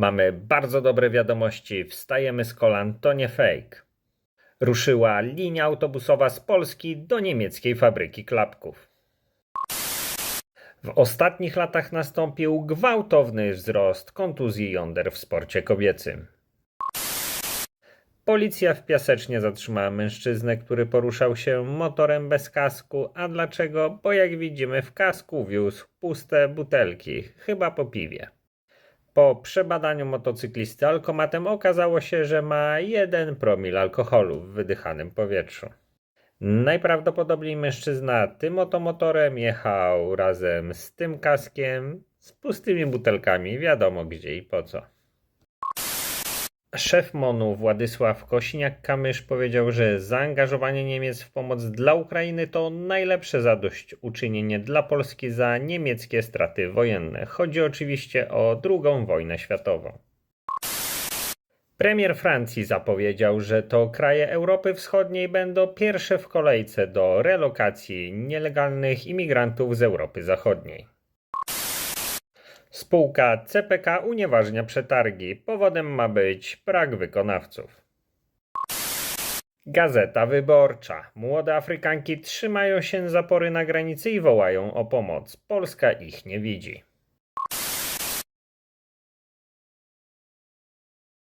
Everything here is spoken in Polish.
Mamy bardzo dobre wiadomości. Wstajemy z kolan, to nie fake. Ruszyła linia autobusowa z Polski do niemieckiej fabryki klapków. W ostatnich latach nastąpił gwałtowny wzrost kontuzji jąder w sporcie kobiecym. Policja w Piasecznie zatrzymała mężczyznę, który poruszał się motorem bez kasku. A dlaczego? Bo jak widzimy w kasku wiózł puste butelki, chyba po piwie. Po przebadaniu motocyklisty alkomatem okazało się, że ma 1 promil alkoholu w wydychanym powietrzu. Najprawdopodobniej mężczyzna tym oto motorem jechał razem z tym kaskiem, z pustymi butelkami, wiadomo gdzie i po co. Szef MONU Władysław Kosiniak-Kamysz powiedział, że zaangażowanie Niemiec w pomoc dla Ukrainy to najlepsze zadośćuczynienie dla Polski za niemieckie straty wojenne. Chodzi oczywiście o II wojnę światową. Premier Francji zapowiedział, że to kraje Europy Wschodniej będą pierwsze w kolejce do relokacji nielegalnych imigrantów z Europy Zachodniej. Spółka CPK unieważnia przetargi. Powodem ma być brak wykonawców. Gazeta Wyborcza. Młode Afrykanki trzymają się zapory na granicy i wołają o pomoc. Polska ich nie widzi.